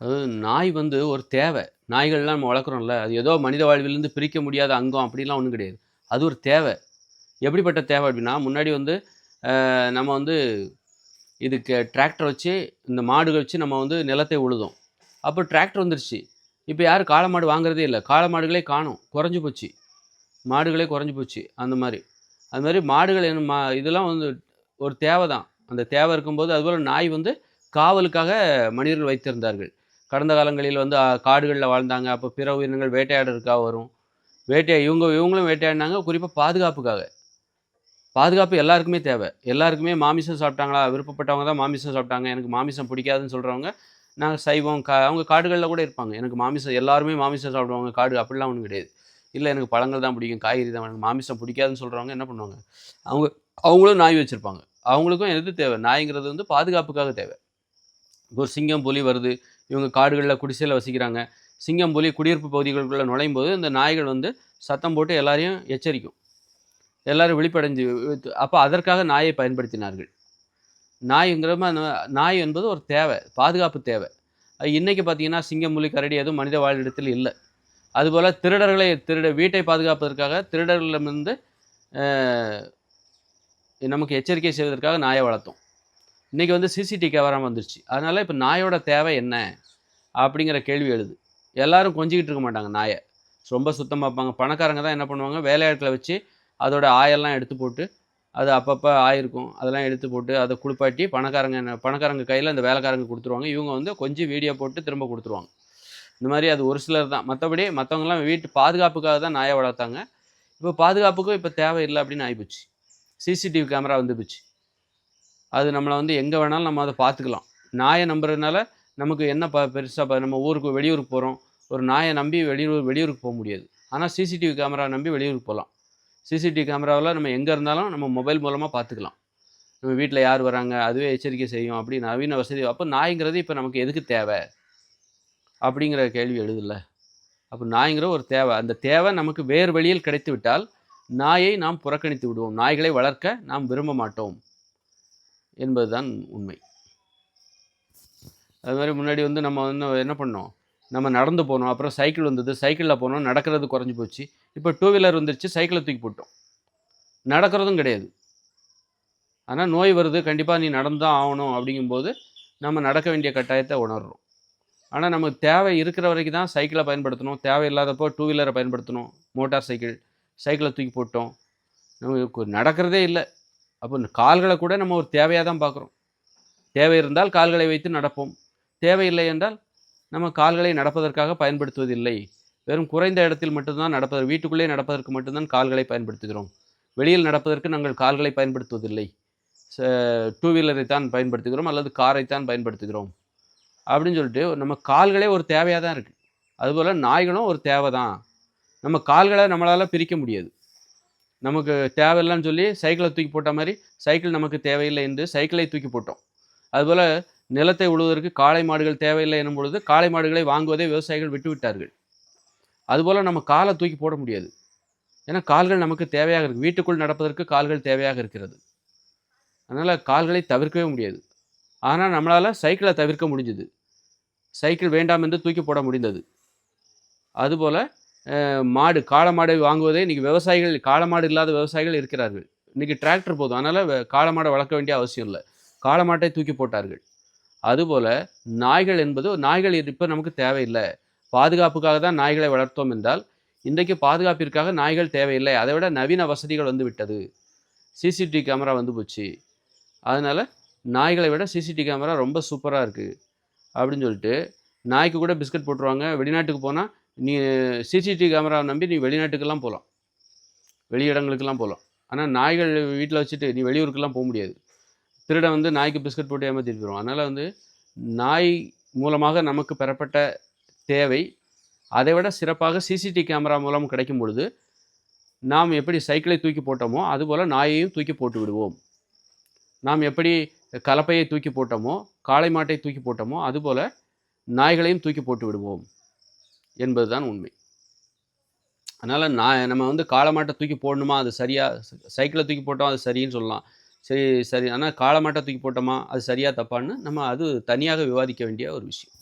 அதாவது நாய் வந்து ஒரு தேவை. நாய்கள்லாம் நம்ம வளர்க்குறோம்ல அது ஏதோ மனித வாழ்விலிருந்து பிரிக்க முடியாத அங்கம் அப்படிலாம் ஒன்றும் கிடையாது. அது ஒரு தேவை. எப்படிப்பட்ட தேவை அப்படின்னா முன்னாடி வந்து நம்ம வந்து இதுக்கு டிராக்டர் வச்சு இந்த மாடுகள் வச்சு நம்ம வந்து நிலத்தை உழுதோம். அப்போ டிராக்டர் வந்துருச்சு. இப்போ யாரும் காளை மாடு வாங்குறதே இல்லை. காளை மாடுகளே காணும். குறைஞ்சி போச்சு. மாடுகளே குறைஞ்சி போச்சு. அந்த மாதிரி. அது மாதிரி மாடுகள் என்ன மா இதெல்லாம் வந்து ஒரு தேவை தான் அந்த தேவை இருக்கும்போது அதுபோல் நாய் வந்து காவலுக்காக மனிதர்கள் வைத்திருந்தார்கள். கடந்த காலங்களில் வந்து காடுகளில் வாழ்ந்தாங்க. அப்போ பிற உயிரினங்கள் வேட்டையாடுறதுக்காக வரும். வேட்டையா இவங்க இவங்களும் வேட்டையாடினாங்க. குறிப்பாக பாதுகாப்புக்காக. பாதுகாப்பு எல்லாருக்குமே தேவை. எல்லாருக்குமே மாமிசம் சாப்பிட்டாங்களா? விருப்பப்பட்டவங்க தான் மாமிசம் சாப்பிட்டாங்க. எனக்கு மாமிசம் பிடிக்காதுன்னு சொல்கிறவங்க நாங்கள் சைவம் கா அவங்க காடுகளில் கூட இருப்பாங்க. எனக்கு மாமிசம் எல்லாருமே மாமிசம் சாப்பிடுவாங்க. காடு அப்படிலாம் ஒன்றும் கிடையாது. இல்லை எனக்கு பழங்கள் தான் பிடிக்கும். காய்கறி தான். எனக்கு மாமிசம் பிடிக்காதுன்னு சொல்கிறவங்க என்ன பண்ணுவாங்க? அவங்க அவங்களும் நாய் வச்சுருப்பாங்க. அவங்களுக்கும் எது தேவை? நாய்ங்கிறது வந்து பாதுகாப்புக்காக தேவை. ஒரு சிங்கம் புலி வருது. இவங்க காடுகளில் குடிசையில் வசிக்கிறாங்க. சிங்கம் புலி குடியிருப்பு பகுதிகளுக்குள்ளே நுழையும் போது இந்த நாய்கள் வந்து சத்தம் போட்டு எல்லாரையும் எச்சரிக்கும். எல்லாரும் விழிப்படைஞ்சு அப்போ அதற்காக நாயை பயன்படுத்தினார்கள். நாய்ங்கிற மாதிரி நாய் என்பது ஒரு தேவை பாதுகாப்பு தேவை. அது இன்னைக்கு பார்த்தீங்கன்னா சிங்கம் புலி கரடி எதுவும் மனித வாழிடத்தில் இல்லை. அதுபோல் திருடர்களை திருட வீட்டை பாதுகாப்பதற்காக திருடர்களிடமிருந்து நமக்கு எச்சரிக்கை செய்வதற்காக நாயை வளர்த்தோம். இன்றைக்கி வந்து சிசிடிவி கேமரா வந்துருச்சு. அதனால் இப்போ நாயோட தேவை என்ன? அப்படிங்கிற கேள்வி எழுது. எல்லாரும் கொஞ்சிக்கிட்டு இருக்க மாட்டாங்க நாயை. ரொம்ப சுத்தமாக பார்ப்பாங்க பணக்காரங்க தான் என்ன பண்ணுவாங்க? வேலையாட்களை வச்சு அதோட ஆயெல்லாம் எடுத்து போட்டு அது அப்பப்போ ஆயிருக்கும் அதெல்லாம் எடுத்து போட்டு அதை குளிப்பாட்டி பணக்காரங்க என்ன பணக்காரங்க கையில் அந்த வேலைக்காரங்க கொடுத்துருவாங்க. இவங்க வந்து கொஞ்சம் வீடியோ போட்டு திரும்ப கொடுத்துருவாங்க. இந்த மாதிரி அது ஒரு சிலர் தான். மற்றபடி மற்றவங்கலாம் வீட்டு பாதுகாப்புக்காக தான் நாயை வளர்த்தாங்க. இப்போ பாதுகாப்புக்கும் இப்போ தேவை இல்லை அப்படின்னு ஆகிப்போச்சு சிசிடிவி கேமரா வந்து போச்சு அது நம்மளை வந்து எங்கே வேணாலும் நம்ம அதை பார்த்துக்கலாம். நாயை நம்புறதுனால நமக்கு என்ன ப பெருசாக நம்ம ஊருக்கு வெளியூருக்கு போகிறோம் ஒரு நாயை நம்பி வெளியூர் வெளியூருக்கு போக முடியாது. ஆனால் சிசிடிவி கேமரா நம்பி வெளியூருக்கு போகலாம். சிசிடிவி கேமராவில் நம்ம எங்கே இருந்தாலும் நம்ம மொபைல் மூலமாக பார்த்துக்கலாம். நம்ம வீட்டில் யார் வராங்க அதுவே எச்சரிக்கை செய்யும். அப்படி நவீன வசதி. அப்போ நாய்ங்கிறது இப்போ நமக்கு எதுக்கு தேவை? அப்படிங்கிற கேள்வி எழுதல அப்போ நாய்ங்கிற ஒரு தேவை. அந்த தேவை நமக்கு வேறு வழியில் கிடைத்து விட்டால் நாயை நாம் புறக்கணித்து விடுவோம். நாய்களை வளர்க்க நாம் விரும்ப மாட்டோம். என்பதுதான் உண்மை. அது மாதிரி முன்னாடி வந்து நம்ம வந்து என்ன பண்ணோம்? நம்ம நடந்து போனோம். அப்புறம் சைக்கிள் வந்தது. சைக்கிளில் போனோம். நடக்கிறது குறைஞ்சி போச்சு. இப்போ டூ வீலர் வந்துருச்சு. சைக்கிளை தூக்கி போட்டோம். நடக்கிறதும் கிடையாது. ஆனால் நோய் வருது. கண்டிப்பாக நீ நடந்து தான் ஆகணும் அப்படிங்கும்போது நம்ம நடக்க வேண்டிய கட்டாயத்தை உணர்றோம். ஆனால் நமக்கு தேவை இருக்கிற வரைக்கும் தான் சைக்கிளை பயன்படுத்தணும். தேவை இல்லாதப்போ டூ வீலரை பயன்படுத்தணும். மோட்டார் சைக்கிள் சைக்கிளை தூக்கி போட்டோம். நமக்கு நடக்கிறதே இல்லை. அப்போ இந்த கால்களை கூட நம்ம ஒரு தேவையாக தான் பார்க்குறோம். தேவை இருந்தால் கால்களை வைத்து நடப்போம். தேவையில்லை என்றால் நம்ம கால்களை நடப்பதற்காக பயன்படுத்துவதில்லை. வெறும் குறைந்த இடத்தில் மட்டும்தான் நடப்பது வீட்டுக்குள்ளே நடப்பதற்கு மட்டும்தான் கால்களை பயன்படுத்துகிறோம். வெளியில் நடப்பதற்கு நாங்கள் கால்களை பயன்படுத்துவதில்லை. டூ வீலரை தான் பயன்படுத்துகிறோம் அல்லது காரை தான் பயன்படுத்துகிறோம். அப்படின்னு சொல்லிட்டு நம்ம கால்களே ஒரு தேவையாக தான் இருக்குது அதுபோல் நாய்களும் ஒரு தேவை தான் நம்ம கால்களை நம்மளால் பிரிக்க முடியாது. நமக்கு தேவையில்லைன்னு சொல்லி சைக்கிளை தூக்கி போட்ட மாதிரி சைக்கிள் நமக்கு தேவையில்லை என்று சைக்கிளை தூக்கி போட்டோம். அதுபோல் நிலத்தை உழுவதற்கு காளை மாடுகள் தேவையில்லை எனும் பொழுது காளை மாடுகளை வாங்குவதை விவசாயிகள் விட்டு விட்டார்கள். அதுபோல் நம்ம காலை தூக்கி போட முடியாது. ஏன்னா கால்கள் நமக்கு தேவையாக இருக்குது வீட்டுக்குள் நடப்பதற்கு கால்கள் தேவையாக இருக்கிறது. அதனால் கால்களை தவிர்க்கவே முடியாது. ஆனால் நம்மளால் சைக்கிளை தவிர்க்க முடிஞ்சுது. சைக்கிள் வேண்டாம் என்று தூக்கி போட முடிந்தது. அதுபோல் மாடு காளை மாடை வாங்குவதே இன்றைக்கி விவசாயிகள் காளை மாடு இல்லாத விவசாயிகள் இருக்கிறார்கள். இன்றைக்கி டிராக்டர் போதும். அதனால் காளை மாடை வளர்க்க வேண்டிய அவசியம் இல்லை. காளை மாட்டை தூக்கி போட்டார்கள். அதுபோல் நாய்கள் என்பது நாய்கள் இப்போ நமக்கு தேவையில்லை. பாதுகாப்புக்காக தான் நாய்களை வளர்த்தோம் என்றால் இன்றைக்கு பாதுகாப்பிற்காக நாய்கள் தேவையில்லை. அதை விட நவீன வசதிகள் வந்து விட்டது. சிசிடிவி கேமரா வந்து போச்சு. அதனால் நாய்களை விட சிசிடிவி கேமரா ரொம்ப சூப்பராக இருக்குது அப்படின்னு சொல்லிட்டு நாய்க்கு கூட பிஸ்கட் போட்டுருவாங்க. வெளிநாட்டுக்கு போனால் நீ சிசிடிவி கேமராவை நம்பி நீ வெளிநாட்டுக்கெல்லாம் போகலாம் வெளி இடங்களுக்கெல்லாம் போகலாம் ஆனால் நாய்கள் வீட்டில் வச்சுட்டு நீ வெளியூருக்கெல்லாம் போக முடியாது. திருடன் வந்து நாய்க்கு பிஸ்கட் போட்டு ஏமாற்றிட்டு போயிடும் அதனால் வந்து நாய் மூலமாக நமக்கு பெறப்பட்ட தேவை. அதை விட சிறப்பாக சிசிடிவி கேமரா மூலம் கிடைக்கும் பொழுது நாம் எப்படி சைக்கிளை தூக்கி போட்டோமோ அதுபோல் நாயையும் தூக்கி போட்டு விடுவோம். நாம் எப்படி கலப்பையை தூக்கி போட்டோமோ காளை மாட்டை தூக்கி போட்டோமோ அதுபோல் நாய்களையும் தூக்கி போட்டு விடுவோம். என்பதுதான் உண்மை. அதனால் நான் நம்ம வந்து காலமாட்டை தூக்கி போடணுமா? அது சரியாக சைக்கிளை தூக்கி போட்டோம் அது சரின்னு சொல்லலாம். சரி சரி. ஆனால் காலமாட்டை தூக்கி போட்டோமா? அது சரியாக தப்பான்னு நம்ம அது தனியாக விவாதிக்க வேண்டிய ஒரு விஷயம்.